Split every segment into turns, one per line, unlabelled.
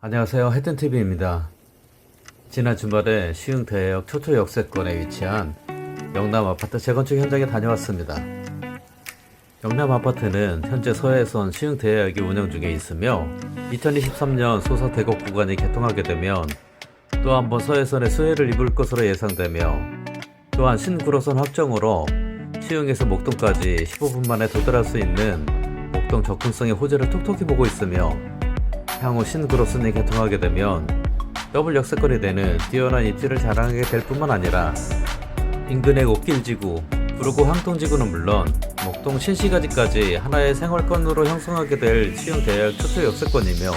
안녕하세요. 해튼TV입니다. 지난 주말에 시흥 대역 초토 역세권에 위치한 영남 아파트 재건축 현장에 다녀왔습니다. 영남 아파트는 현재 서해선 시흥 대역이 운영 중에 있으며 2023년 소서 대곡 구간이 개통하게 되면 또 한 번 서해선의 수혜를 입을 것으로 예상되며 또한 신구로선 확정으로 시흥에서 목동까지 15분 만에 도달할 수 있는 목동 접근성의 호재를 톡톡히 보고 있으며 향후 신그로슨이 개통하게 되면 더블 역세권이 되는 뛰어난 입지를 자랑하게 될 뿐만 아니라 인근의 옥길지구, 구르고 항통지구는 물론 목동 신시가지까지 하나의 생활권으로 형성하게 될 시흥 대역 초토 역세권이며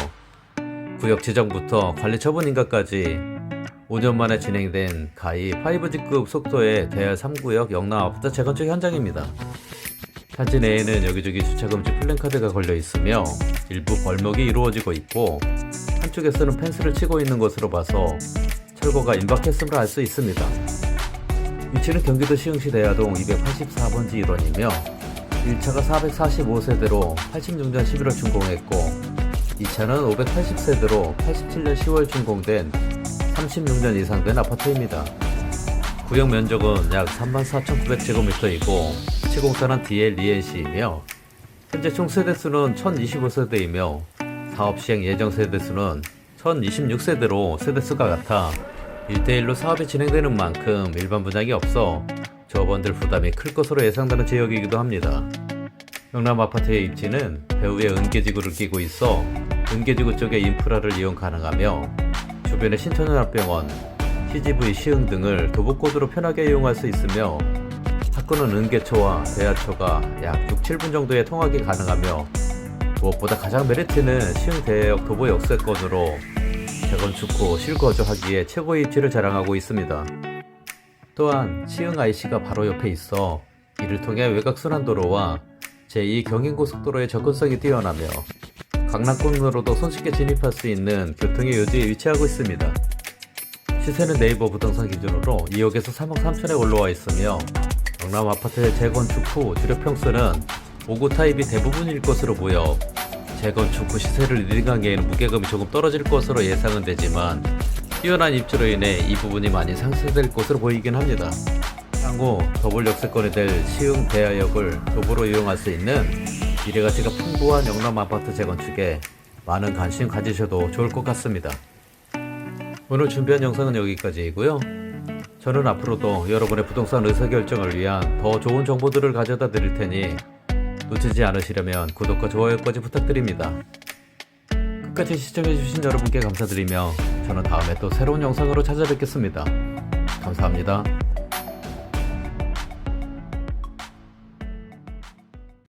구역 지정부터 관리 처분 인가까지 5년 만에 진행된 가히 5G급 속도의 대열 3구역 영남 아파트 재건축 현장입니다. 단지 내에는 여기저기 주차금지 플랜카드가 걸려 있으며 일부 벌목이 이루어지고 있고 한쪽에서는 펜스를 치고 있는 것으로 봐서 철거가 임박했음을 알 수 있습니다. 위치는 경기도 시흥시 대야동 284번지 일원이며 1차가 445세대로 86년 11월 준공했고 2차는 580세대로 87년 10월 준공된 36년 이상 된 아파트입니다. 구역 면적은 약 34,900제곱미터이고 시공사는 DLENC이며 현재 총 세대수는 1025세대이며 사업 시행 예정 세대수는 1026세대로 세대수가 같아 1대1로 사업이 진행되는 만큼 일반 분양이 없어 조합원들 부담이 클 것으로 예상되는 지역이기도 합니다. 영남 아파트의 입지는 배후에 은계지구를 끼고 있어 은계지구 쪽의 인프라를 이용 가능하며 주변의 신천연합병원, CGV 시흥 등을 도보코드로 편하게 이용할 수 있으며 학구는 은계초와 대하초가 약 6, 7분 정도의 통학이 가능하며 무엇보다 가장 메리트는 시흥 대역 도보 역세권으로 재건축 후 실거주하기에 최고의 입지를 자랑하고 있습니다. 또한 시흥 IC가 바로 옆에 있어 이를 통해 외곽순환도로와 제2 경인고속도로의 접근성이 뛰어나며 강남권으로도 손쉽게 진입할 수 있는 교통의 요지에 위치하고 있습니다. 시세는 네이버 부동산 기준으로 2억에서 3억 3천에 올라와 있으며 영남 아파트의 재건축 후 주력 평수는 5구 타입이 대부분일 것으로 보여 재건축 후 시세를 리딩하기에는 무게감이 조금 떨어질 것으로 예상은 되지만 뛰어난 입지로 인해 이 부분이 많이 상쇄될 것으로 보이긴 합니다. 향후 더블 역세권이 될 시흥 대하역을 도보로 이용할 수 있는 미래가치가 풍부한 영남 아파트 재건축에 많은 관심 가지셔도 좋을 것 같습니다. 오늘 준비한 영상은 여기까지이고요. 저는 앞으로도 여러분의 부동산 의사결정을 위한 더 좋은 정보들을 가져다 드릴 테니 놓치지 않으시려면 구독과 좋아요까지 부탁드립니다. 끝까지 시청해주신 여러분께 감사드리며 저는 다음에 또 새로운 영상으로 찾아뵙겠습니다. 감사합니다.